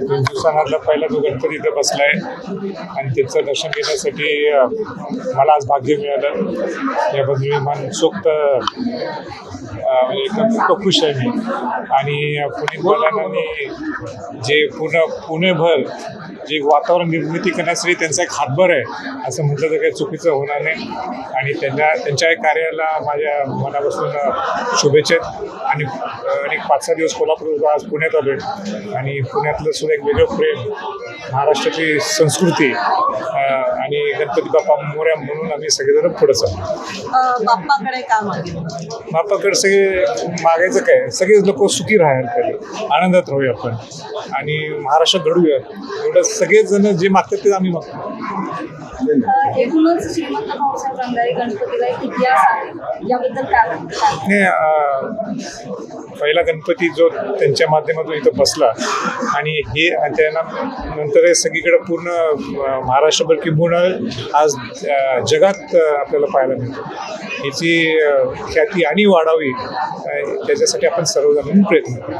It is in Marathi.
दोन दिवसामधला पहिला जो गणपती इथं बसला आहे आणि त्यांचं दर्शन घेण्यासाठी मला आज भाग्य मिळालं. याबद्दल मी मनसोक्त म्हणजे एकदम खुश आहे मी. आणि पुणे मुलांनी जे पूर्ण पुणेभर जे वातावरण निर्मिती करण्यासाठी त्यांचा एक हातभार आहे असं म्हटलं तर काही चुकीचं होणार नाही. आणि त्यांच्या त्यांच्या या कार्याला माझ्या मनापासून शुभेच्छा आणि आणि पाच सहा दिवस कोल्हापूर आज पुण्यात आलो आहे आणि पुण्यातलं सुद्धा एक वेगळं प्रेम महाराष्ट्राची संस्कृती आणि गणपती बाप्पा मोऱ्या म्हणून आम्ही सगळेजण पुढे चाललो. बाप्पाकडे का मागे बाप्पाकडे सगळे मागायचं काय? सगळेच लोक सुखी राहायला पाहिजे आनंदात राहूया आपण. आणि महाराष्ट्रात घडूया. एवढं सगळेच जण जे मागतात ते आम्ही मागतो. एकूणच श्रीमंत गणपतीला एक इतिहास आहे. याबद्दल काय? काय पहिला गणपती जो त्यांच्या माध्यमातून इथं बसला आणि हे आणि त्यांना नंतर हे सगळीकडे पूर्ण महाराष्ट्रभर किंबहुना आज जगात आपल्याला पाहायला मिळतो. याची ख्याती आणि वाढावी त्याच्यासाठी आपण सर्वजण प्रयत्न करू.